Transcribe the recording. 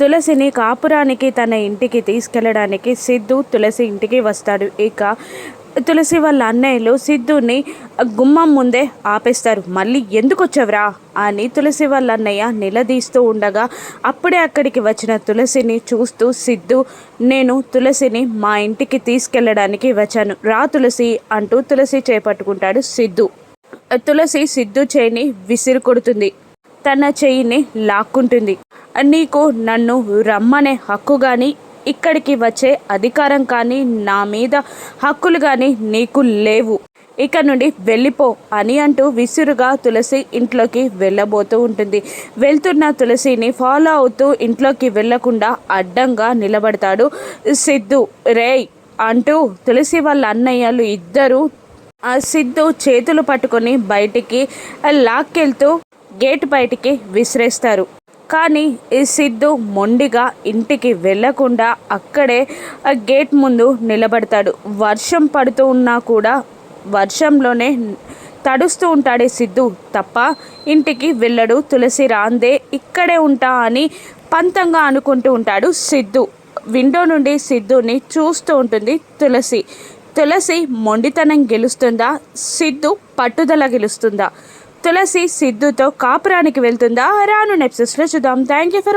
తులసిని కాపురానికి తన ఇంటికి తీసుకెళ్ళడానికి సిద్ధు తులసి ఇంటికి వస్తాడు. ఇక తులసి వాళ్ళ అన్నయ్యలు సిద్ధుని గుమ్మం ముందే ఆపేస్తారు. మళ్ళీ ఎందుకు వచ్చావురా? అని తులసి వాళ్ళ అన్నయ్య నిలదీస్తూ ఉండగా అప్పుడే అక్కడికి వచ్చిన తులసిని చూస్తూ సిద్ధు నేను తులసిని మా ఇంటికి తీసుకెళ్ళడానికి వచ్చాను. రా తులసి అంటూ తులసి చేపట్టుకుంటాడు సిద్ధు. తులసి సిద్ధు చేయిని విసిరు కొడుతుంది. తన చెయ్యిని లాక్కుంటుంది. నీకు నన్ను రమ్మనే హక్కు కానీ ఇక్కడికి వచ్చే అధికారం కానీ నా మీద హక్కులు కానీ నీకు లేవు. ఇక నుండి వెళ్ళిపో అని అంటూ విసురుగా తులసి ఇంట్లోకి వెళ్ళబోతూ ఉంటుంది. వెళ్తున్న తులసిని ఫాలో అవుతూ ఇంట్లోకి వెళ్ళకుండా అడ్డంగా నిలబడతాడు సిద్ధు. రేయ్! అంటూ తులసి వాళ్ళ అన్నయ్యలు ఇద్దరు ఆ సిద్ధు చేతులు పట్టుకొని బయటికి లాక్కెళ్తూ గేట్ బయటికి విసిరేస్తారు. కానీ ఈ సిద్ధు మొండిగా ఇంటికి వెళ్ళకుండా అక్కడే ఆ గేట్ ముందు నిలబడతాడు. వర్షం పడుతూ ఉన్నా కూడా వర్షంలోనే తడుస్తూ ఉంటాడే సిద్ధు. తప్ప ఇంటికి వెళ్ళడు. తులసి రాందే ఇక్కడే ఉంటా అని పంతంగా అనుకుంటూ ఉంటాడు సిద్ధు. విండో నుండి సిద్ధుని చూస్తూ ఉంటుంది తులసి. తులసి మొండితనం గెలుస్తుందా? సిద్ధు పట్టుదల గెలుస్తుందా? తులసి సిద్ధుతో కాపురానికి వెళ్తుందా? రాను నెప్సెస్లో చూద్దాం. Thank you for